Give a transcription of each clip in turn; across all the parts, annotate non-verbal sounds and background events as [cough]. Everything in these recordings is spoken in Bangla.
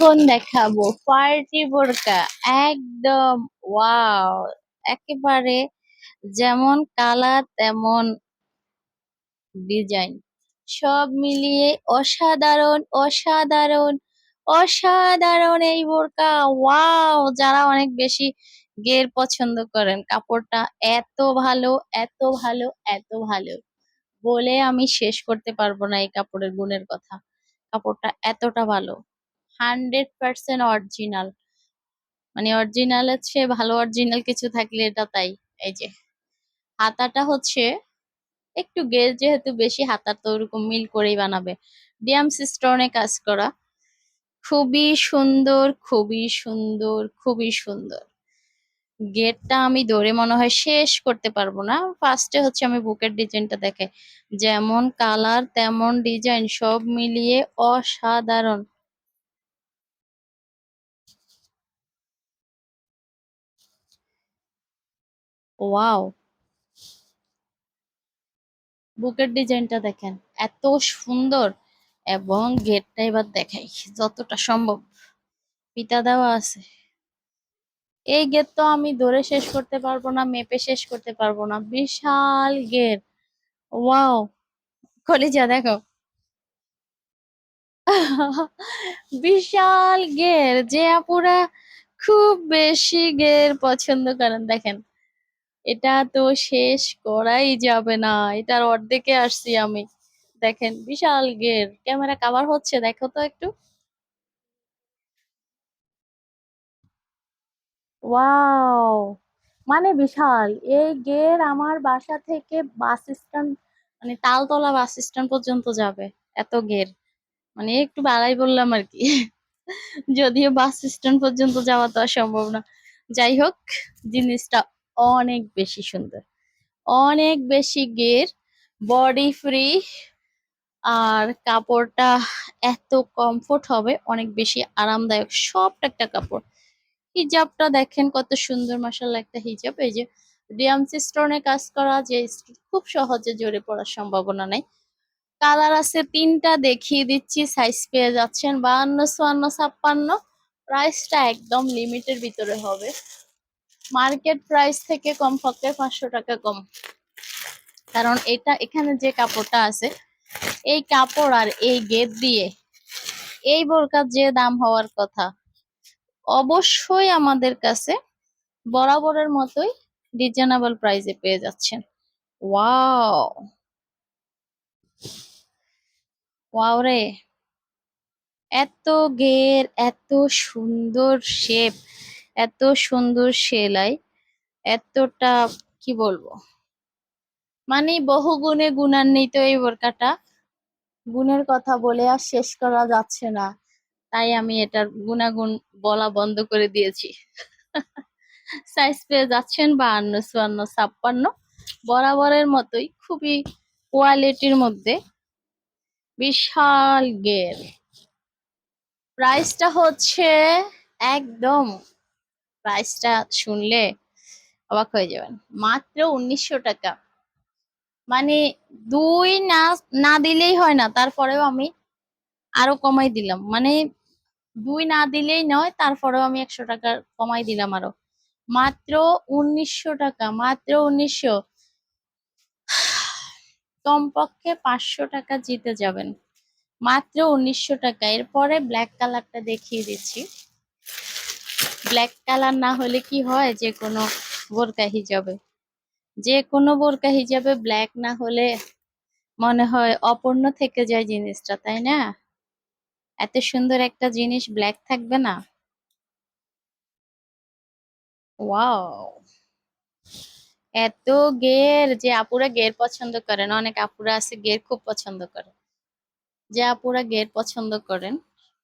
এখন দেখাবো। পার্টি বোরকা, একদম ওয়াও। একেবারে যেমন কালার, তেমন ডিজাইন। সব মিলিয়ে অসাধারণ অসাধারণ অসাধারণ এই বোরকা। ওয়াও! যারা অনেক বেশি গের পছন্দ করেন, কাপড়টা এত ভালো এত ভালো এত ভালো। বলে আমি শেষ করতে পারব না এই কাপড়ের গুণের কথা। কাপড়টা এতটা ভালো। Hundred percent original. মানে অরিজিনাল চেয়ে ভালো অরিজিনাল কিছু থাকলে এটা তাই। এই যে, হাতাটা হচ্ছে একটু গেজ যেহেতু বেশি, হাতার তো ওরকম মিল করেই বানাবে। ডিয়ামস স্টোনে কাজ করা। খুবই সুন্দর খুবই সুন্দর খুবই সুন্দর। গেটটা আমি ধরে মনে হয় শেষ করতে পারব না। ফার্স্টে হচ্ছে আমি বুকের ডিজাইনটা দেখে। যেমন কালার, তেমন ডিজাইন, সব মিলিয়ে অসাধারণ। ওয়াও। বুকের ডিজাইনটা দেখেন, এত সুন্দর এবং গেটটা এবার দেখাই, যতটা সম্ভব। পিতা দেওয়া আছে। এই গেট তো আমি ধরে শেষ করতে পারব না, মেপে শেষ করতে পারব না। বিশাল গেট। ওয়াও। কলিজা, দেখো। [laughs] বিশাল গের যে আপুরা খুব বেশি গের পছন্দ করেন। দেখেন এটা তো শেষ করাই যাবে না। এটার অর্ধেকে আসছি আমি। দেখেন, বিশাল গের ক্যামেরা কাভার হচ্ছে, দেখো তো একটু। ওয়াও! মানে বিশাল, এই গের আমার বাসা থেকে বাস স্ট্যান্ড মানে তালতলা বাস স্ট্যান্ড পর্যন্ত যাবে, এত গের মানে একটু বাড়াই বললাম আর কি। যদিও বাস স্ট্যান্ড পর্যন্ত যাওয়া তো সম্ভব না। যাই হোক, জিনিসটা অনেক বেশি সুন্দর। অনেক বেশি গের বডি ফ্রি আর কাপড়টা এত কমফোর্ট হবে, অনেক বেশি আরামদায়ক সবটা একটা কাপড়। হিজাবটা দেখেন কত সুন্দর মাসাল্লাহ একটা হিজাব। এই যে ডিয়ামসি স্টোনে কাজ করা, যে খুব সহজে জড়ে পড়ার সম্ভাবনা নাই। কালার আছে তিনটা, দেখিয়ে দিচ্ছি সাইজ পেয়ে যাচ্ছেন। বাহান্ন, চুয়ান্ন, ছাপ্পান্ন প্রাইসটা একদম লিমিটের ভিতরে হবে। মার্কেট প্রাইস থেকে কম কমপক্ষে পাঁচশো টাকা কম। কারণ এটা এখানে যে কাপড়টা আছে, এই কাপড় আর এই গেট দিয়ে এই বোরকার যে দাম হওয়ার কথা, অবশ্যই আমাদের কাছে বরাবরের মতোই রিজনেবল প্রাইসে পেয়ে যাচ্ছেন। ওয়াও! ওয়াও রে! এত গের এত সুন্দর শেপ এত সুন্দর সেলাই, এতটা, কি বলব? মানে বহু গুণে গুণান্বিত এই বোরকাটা। গুণের কথা বলে আর শেষ করা যাচ্ছে না। তাই আমি এটার গুণাগুণ বলা বন্ধ করে দিয়েছি। সাইজ পেয়ে যাচ্ছেন বাহান্ন, চুয়ান্ন, ছাপ্পান্ন। বরাবরের মতোই, খুবই কোয়ালিটির মধ্যে। বিশাল গের প্রাইসটা হচ্ছে একদম প্রাইসটা শুনলে অবাক হয়ে যাবেন। মাত্র উনিশশো টাকা। মানে দুই না না দিলেই হয় না, তারপরেও আমি আরও কমাই দিলাম। মানে দুই না দিলেই নয়, তারপরেও আমি একশো টাকা কমাই দিলাম আরও। মাত্র উনিশশো টাকা, মাত্র উনিশশো। কমপক্ষে পাঁচশো টাকা জিতে যাবেন। মাত্র উনিশশো টাকা। এরপরে ব্ল্যাক কালারটা দেখিয়ে দিচ্ছি। ব্ল্যাক কালার না হলে কি হয়? যে কোনো বোরকা হিজাবে। যে কোনো বোরকা হিজাবে ব্ল্যাক না হলে মনে হয় অপূর্ণ থেকে যায় জিনিসটা, তাই না? এত সুন্দর একটা জিনিস ব্ল্যাক থাকবে না? এত গের যে আপুরা গের পছন্দ করেন। অনেক আপুরা আছে গের খুব পছন্দ করে। যে আপুরা গের পছন্দ করেন,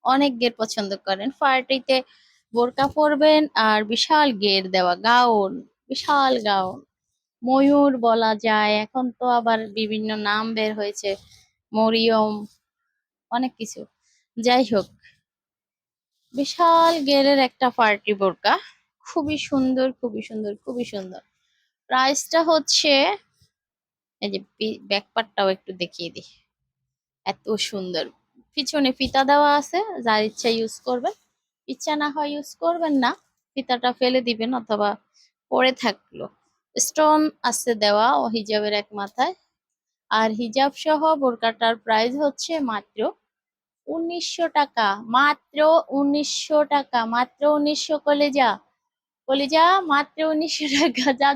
অনেক গের পছন্দ করেন। পার্টিতে বোরকা পরবেন আর বিশাল গের দেওয়া গাউন, বিশাল গাউন। ময়ূর বলা যায়। এখন তো আবার বিভিন্ন নাম বের হয়েছে। মরিয়ম, অনেক কিছু। যাই হোক, বিশাল গেরের একটা পার্টি বোরকা। খুবই সুন্দর খুবই সুন্দর খুবই সুন্দর। প্রাইসটা হচ্ছে, এই যে ব্যাকপারটাও একটু দেখিয়ে দিই। এত সুন্দর। পিছনে ফিতা দেওয়া আছে, যার ইচ্ছা ইউজ করবে ইচ্ছা না হয় ইউজ করবেন না ফিতাটা ফেলে দিবেন অথবা পরে থাকল। স্টোন আছে দেওয়া, ও হিজাবের এক মাথায়। আর হিজাব সহ বোরকাটার প্রাইস হচ্ছে মাত্র উনিশশো টাকা। মাত্র উনিশশো টাকা, মাত্র উনিশশো কলেজা। কলেজা, মাত্র উনিশশো টাকা। যা